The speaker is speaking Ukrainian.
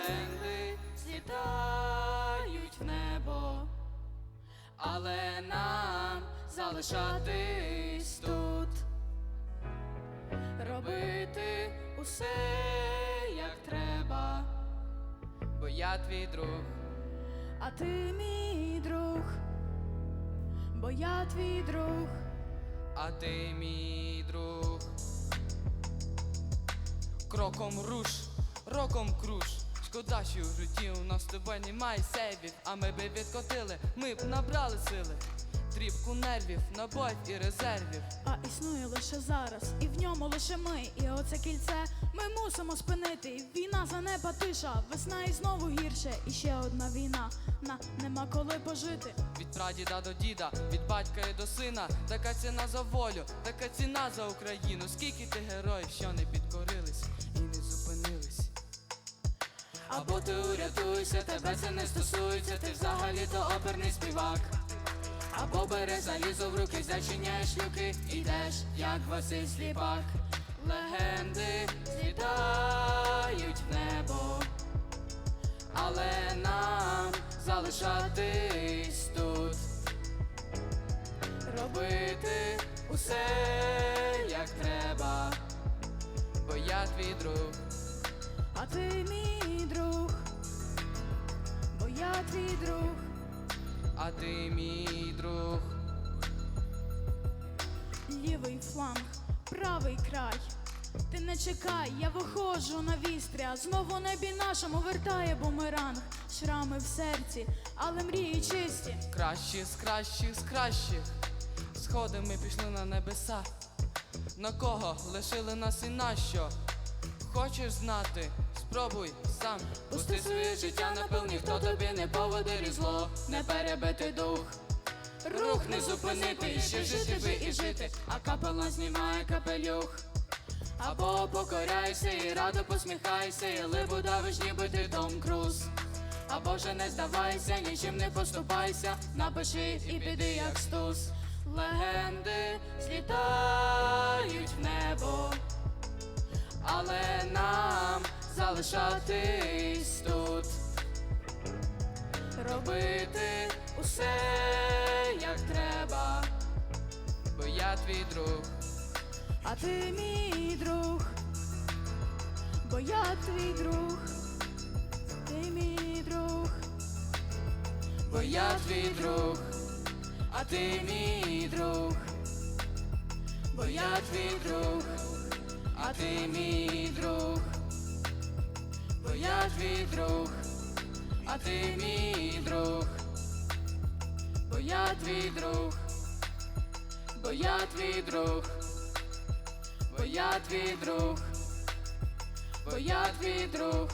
легенди злітають в небо, але нам залишатись тут, робити усе як треба, бо я твій друг. А ти мій друг, бо я твій друг. а ти мій друг. Кроком руш, роком круш. Шкода, що в житті у нас з тобою немає сейвів, а ми би відкотили, ми б набрали сили, дрібку нервів, набоїв і резервів. А існує лише зараз, і в ньому лише ми. І оце кільце ми мусимо спинити. Війна занепа тиша, весна і знову гірше. І ще одна війна. На нема коли пожити. Від прадіда до діда, від батька і до сина, така ціна за волю, така ціна за Україну. Скільки ти героїв, що не підкорились. Або ти урятуйся, тебе це не стосується, ти взагалі то оперний співак. Або бери залізо в руки, зачиняєш люки, ідеш, як Василь Сліпак. Легенди злітають в небо, але нам залишатись тут, робити усе як треба, бо я твій друг. А ти мій друг, бо я твій друг. а ти мій друг. Лівий фланг, правий край. Ти не чекай, я виходжу на вістря. Знову небі нашому вертає бумеранг. Шрами в серці, але мрії чисті. Кращі з кращих з кращих. Сходи ми пішли на небеса. На кого лишили нас і нащо? Хочеш знати? Спробуй сам. Пусти своє життя на пил, ніхто тобі не поводить зло, не перебити дух. Рух не зупинити, і ще жити би і жити, а капелан знімає капелюх. Або покоряйся і радо посміхайся, і либу давиш, ніби ти Том Круз. Або же не здавайся, нічим не поступайся, напиши і піди як стус. Легенди залишатись тут, робити усе як треба, бо я твій друг. А ти мій друг, бо я твій друг, ти мій друг, Бо я твій друг, а ти мій друг, бо я твій друг, а ти мій друг, я твій друг, а ти мій друг, бо я твій друг, бо я твій друг, бо я твій друг, бо я твій друг,